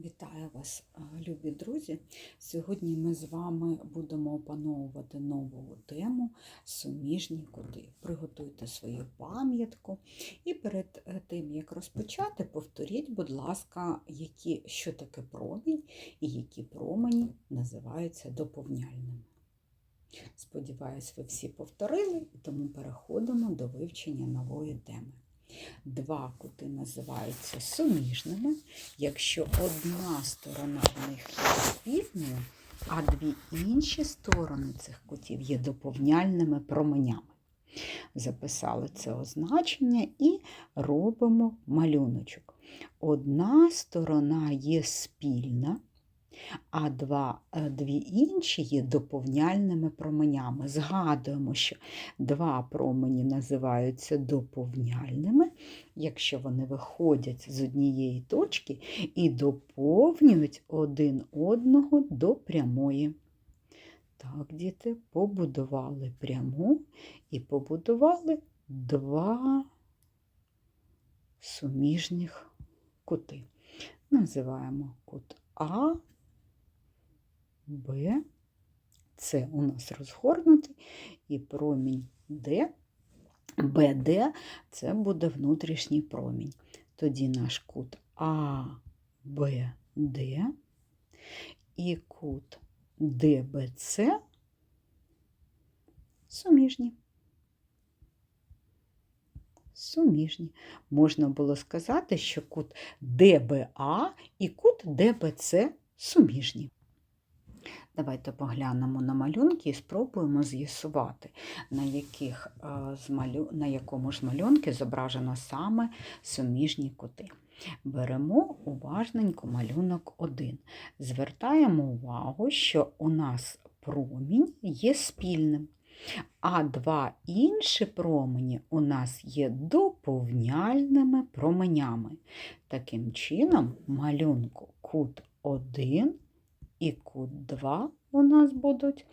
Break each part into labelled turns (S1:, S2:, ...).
S1: Вітаю вас, любі друзі! Сьогодні ми з вами будемо опановувати нову тему суміжні кути. Приготуйте свою пам'ятку. І перед е, тим, як розпочати, повторіть, будь ласка, які, що таке промінь і які промені називаються доповняльними. Сподіваюсь, ви всі повторили, тому переходимо до вивчення нової теми. Два кути називаються суміжними, якщо одна сторона в них є спільною, а дві інші сторони цих кутів є доповняльними променями. Записали це означення і робимо малюночок. Одна сторона є спільна, а два, е, дві інші є доповняльними променями. Згадуємо, що два промені називаються доповняльними, якщо вони виходять з однієї точки і доповнюють один одного до прямої. Так, діти, побудували пряму і побудували два суміжних кути. Називаємо кут А Б. Це у нас розгорнутий і промінь Д. БД це буде внутрішній промінь. Тоді наш кут АБД і кут ДБЦ суміжні. Суміжні. Можна було сказати, що кут ДБА і кут ДБЦ суміжні. Давайте поглянемо на малюнки і спробуємо з'ясувати, на, яких, на якому ж малюнки зображено саме суміжні кути. Беремо уважненько малюнок 1. Звертаємо увагу, що у нас промінь є спільним, а два інші промені у нас є доповняльними променями. Таким чином, малюнку кут 1 і кут 2 у нас будуть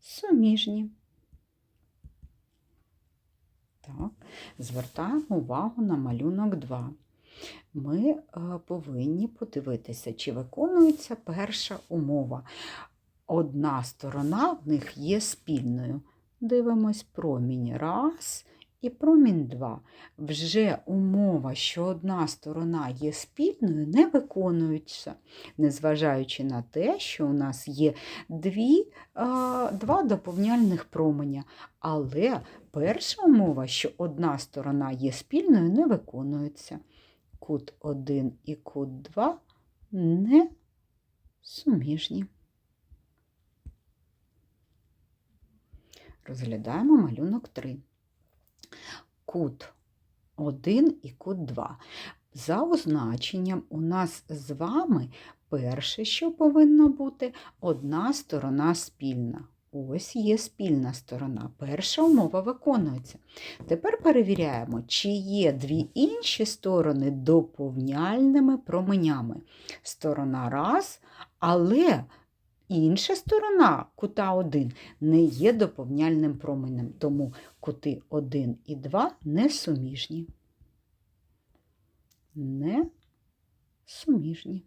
S1: суміжні. Так, Звертаємо увагу на малюнок 2. Ми е, повинні подивитися, чи виконується перша умова. Одна сторона в них є спільною. Дивимось промінь. Раз і промінь 2. Вже умова, що одна сторона є спільною, не виконується, незважаючи на те, що у нас є дві, два доповняльних променя. Але перша умова, що одна сторона є спільною, не виконується. Кут 1 і кут 2 не суміжні. Розглядаємо малюнок 3 кут 1 і кут 2. За означенням у нас з вами перше, що повинно бути, одна сторона спільна. Ось є спільна сторона. Перша умова виконується. Тепер перевіряємо, чи є дві інші сторони доповняльними променями. Сторона раз, але Інша сторона кута 1 не є доповняльним променем, тому кути 1 і 2 не суміжні. Не суміжні.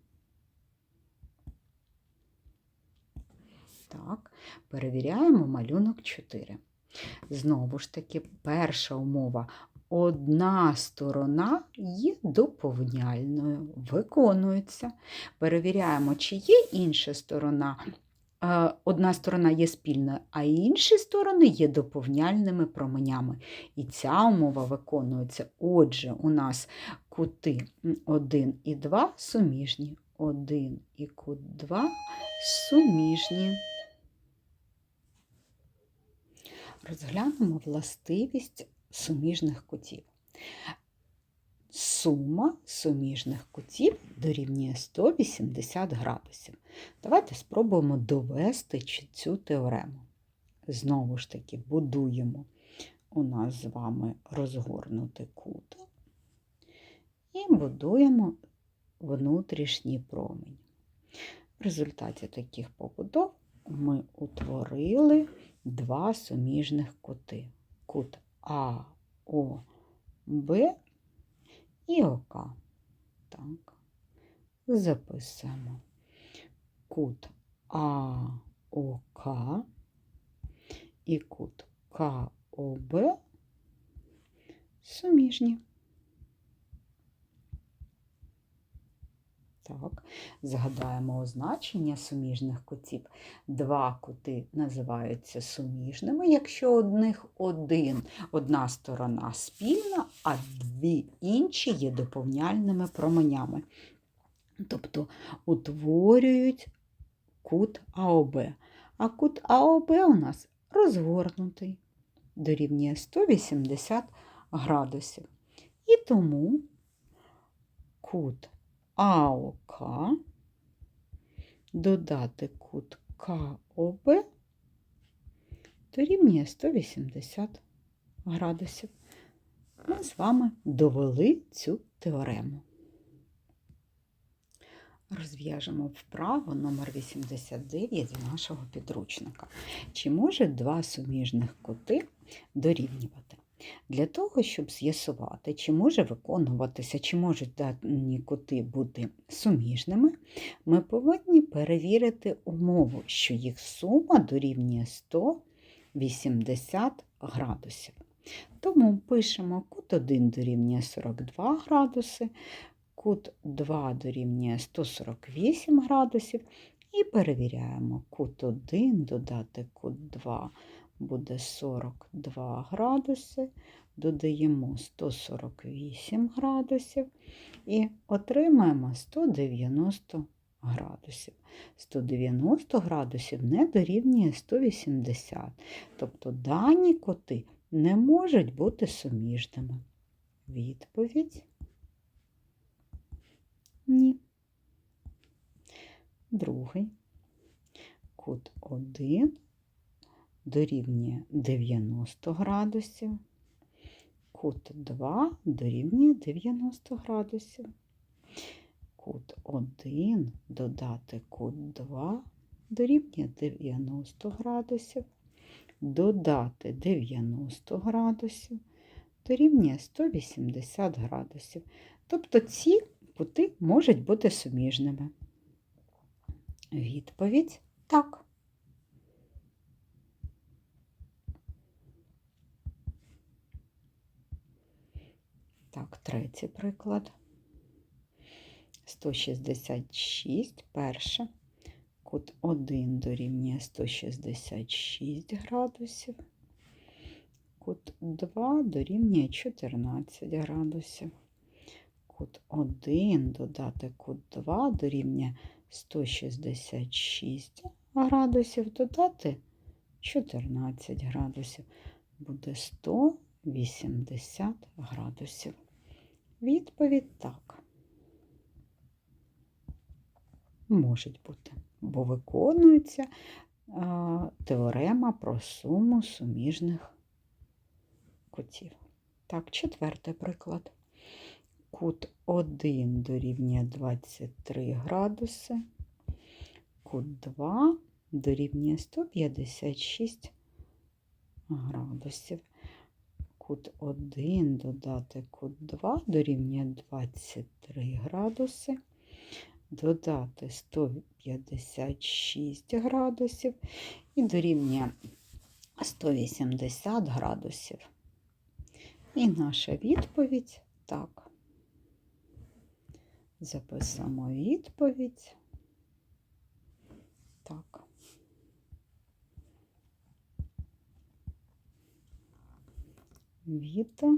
S1: Так, перевіряємо малюнок 4. Знову ж таки, перша умова Одна сторона є доповняльною, виконується. Перевіряємо, чи є інша сторона. Е, одна сторона є спільною, а інші сторони є доповняльними променями. І ця умова виконується. Отже, у нас кути 1 і 2 суміжні. 1 і кут 2 суміжні. Розглянемо властивість суміжних кутів. Сума суміжних кутів дорівнює 180 градусів. Давайте спробуємо довести цю теорему. Знову ж таки, будуємо у нас з вами розгорнутий кут і будуємо внутрішній промінь. В результаті таких побудов ми утворили два суміжних кути. Кут а, О, Б і ОК. Так. записуємо кут АОК і кут КОБ суміжні. Так, згадаємо означення суміжних кутів. Два кути називаються суміжними, якщо одних один, одна сторона спільна, а дві інші є доповняльними променями. Тобто утворюють кут АОБ. А кут АОБ у нас розгорнутий, дорівнює 180 градусів. І тому кут АОК додати кут КОБ дорівнює 180 градусів. Ми з вами довели цю теорему. Розв'яжемо вправо номер 89 нашого підручника. Чи може два суміжних кути дорівнювати? Для того, щоб з'ясувати, чи може виконуватися, чи можуть дані кути бути суміжними, ми повинні перевірити умову, що їх сума дорівнює 180 градусів. Тому пишемо кут 1 дорівнює 42 градуси, кут 2 дорівнює 148 градусів і перевіряємо кут 1 додати кут 2 буде 42 градуси, додаємо 148 градусів і отримаємо 190 градусів. 190 градусів не дорівнює 180, тобто дані коти не можуть бути суміжними. Відповідь ні. Другий кут 1 дорівнює 90 градусів, кут 2 дорівнює 90 градусів. Кут 1 додати кут 2 дорівнює 90 градусів, додати 90 градусів дорівнює 180 градусів. Тобто ці кути можуть бути суміжними. Відповідь так. Так, третій приклад. 166, перше. Кут 1 дорівнює 166 градусів. Кут 2 дорівнює 14 градусів. Кут 1 додати кут 2 дорівнює 166 градусів, додати 14 градусів. Буде 180 градусів. Відповідь так. Можуть бути, бо виконується теорема про суму суміжних кутів. Так, четвертий приклад. Кут 1 дорівнює 23 градуси, кут 2 дорівнює 156 градусів кут 1 додати кут 2 дорівнює 23 градуси, додати 156 градусів і дорівнює 180 градусів. І наша відповідь так. Записуємо відповідь. Так. Віта.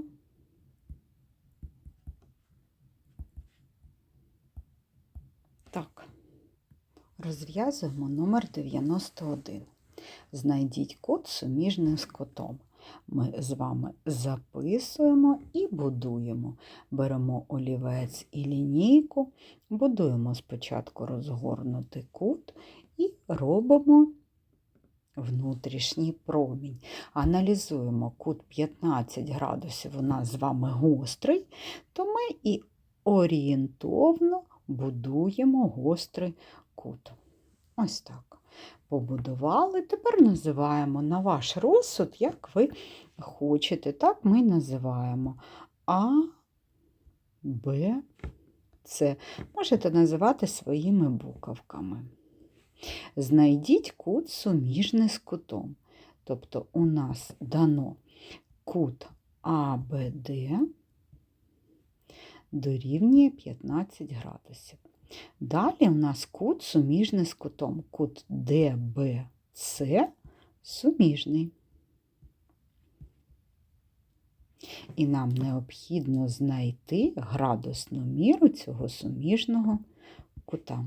S1: Так, розв'язуємо номер 91. Знайдіть код суміжний з котом. Ми з вами записуємо і будуємо. Беремо олівець і лінійку, будуємо спочатку розгорнутий кут і робимо внутрішній промінь. Аналізуємо кут 15 градусів у нас з вами гострий, то ми і орієнтовно будуємо гострий кут. Ось так. Побудували, тепер називаємо на ваш розсуд, як ви хочете. Так ми називаємо А, Б, С можете називати своїми буковками. Знайдіть кут суміжний з кутом. Тобто у нас дано кут АБД дорівнює 15 градусів. Далі у нас кут суміжний з кутом. Кут ДБЦ суміжний. І нам необхідно знайти градусну міру цього суміжного кута.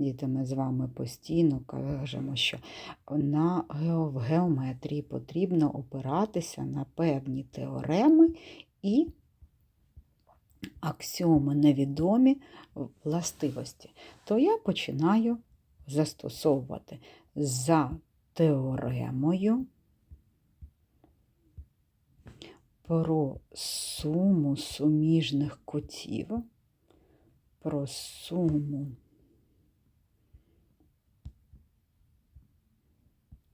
S1: Діти, ми з вами постійно кажемо, що на в геометрії потрібно опиратися на певні теореми і аксіоми невідомі властивості. То я починаю застосовувати за теоремою про суму суміжних кутів, про суму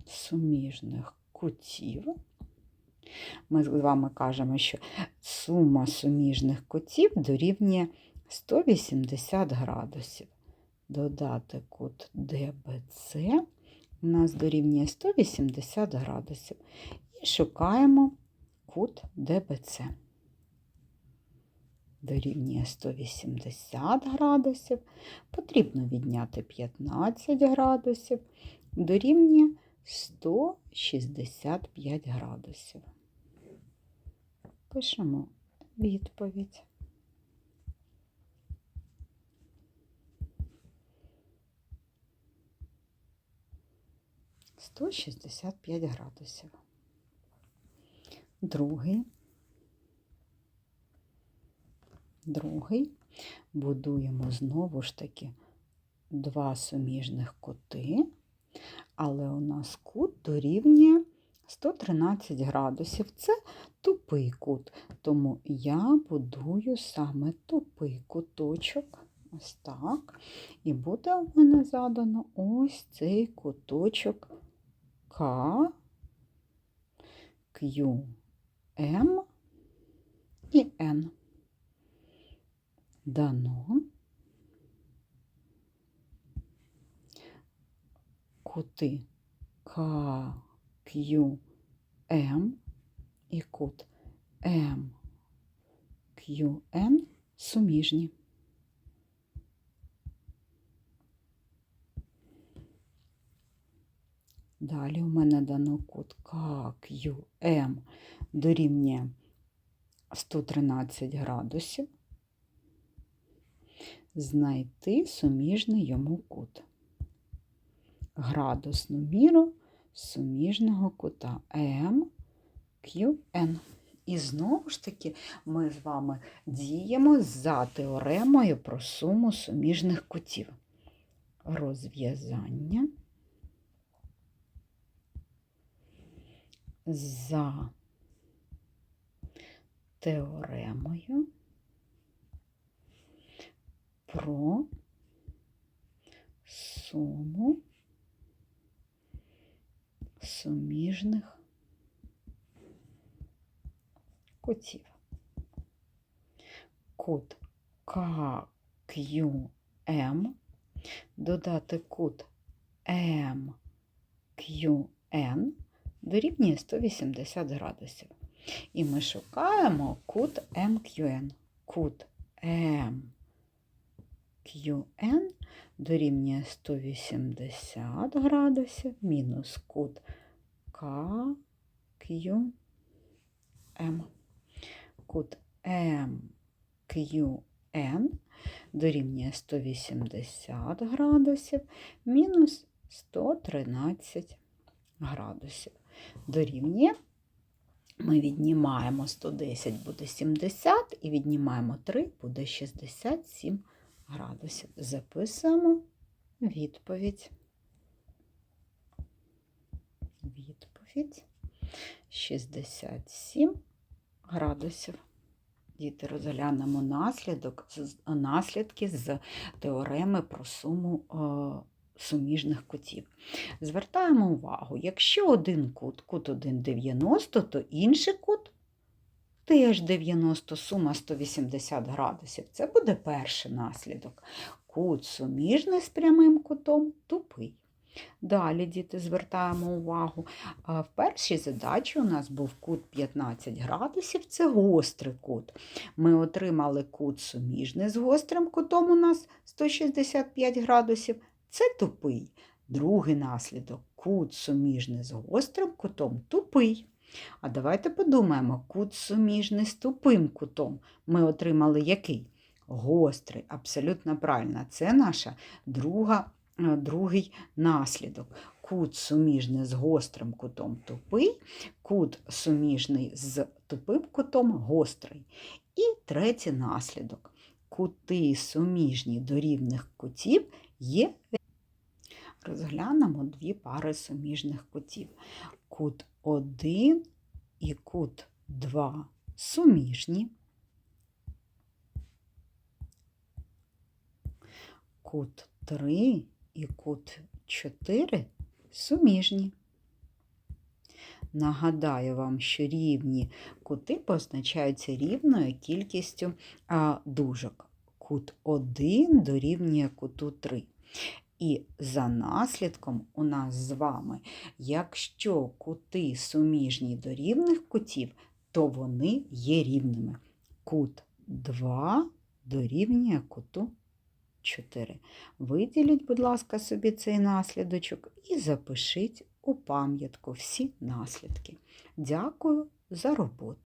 S1: суміжних кутів. Ми з вами кажемо, що сума суміжних кутів дорівнює 180 градусів. Додати кут ДБЦ у нас дорівнює 180 градусів. І шукаємо кут ДБЦ. Дорівнює 180 градусів. Потрібно відняти 15 градусів. Дорівнює 165 градусів. Пишемо відповідь. Сто шістдесят п'ять градусів. Другий. Другий будуємо знову ж таки два суміжних коти, але у нас кут дорівнює 113 градусів. Це тупий кут, тому я будую саме тупий куточок. Ось так. І буде у мене задано ось цей куточок К, Q, М і Н. Дано. Кути К, Q, М і кут М, Q, N суміжні. Далі у мене дано кут КQM дорівнює 113 градусів. Знайти суміжний йому кут. Градусну міру суміжного кута MQN. І знову ж таки ми з вами діємо за теоремою про суму суміжних кутів. Розв'язання. за теоремою про суму суміжних кутів. Кут КQM, додати кут MQN дорівнює 180 градусів. І ми шукаємо кут MQN. Кут MQN дорівнює 180 градусів мінус кут KQM. Кут MQN дорівнює 180 градусів мінус 113 градусів дорівнює. Ми віднімаємо 110 буде 70 і віднімаємо 3 буде 67 градусів. Записуємо відповідь. Відповідь 67 градусів. Діти розглянемо наслідок, наслідки з теореми про суму суміжних кутів. Звертаємо увагу, якщо один кут, кут 1,90, то інший кут теж 90, сума 180 градусів. Це буде перший наслідок. Кут суміжний з прямим кутом тупий. Далі, діти, звертаємо увагу. В першій задачі у нас був кут 15 градусів, це гострий кут. Ми отримали кут суміжний з гострим кутом у нас 165 градусів, це тупий. Другий наслідок кут суміжний з гострим кутом тупий. А давайте подумаємо, кут суміжний з тупим кутом. Ми отримали який? Гострий, абсолютно правильно. Це наша друга, другий наслідок. Кут суміжний з гострим кутом тупий, кут суміжний з тупим кутом гострий. І третій наслідок. Кути суміжні до рівних кутів є. Розглянемо дві пари суміжних кутів. Кут 1 і кут 2 суміжні. Кут 3 і кут 4 суміжні. Нагадаю вам, що рівні кути позначаються рівною кількістю дужок. Кут 1 дорівнює куту 3. І за наслідком у нас з вами, якщо кути суміжні до рівних кутів, то вони є рівними. Кут 2 дорівнює куту 4. Виділіть, будь ласка, собі цей наслідочок і запишіть у пам'ятку всі наслідки. Дякую за роботу.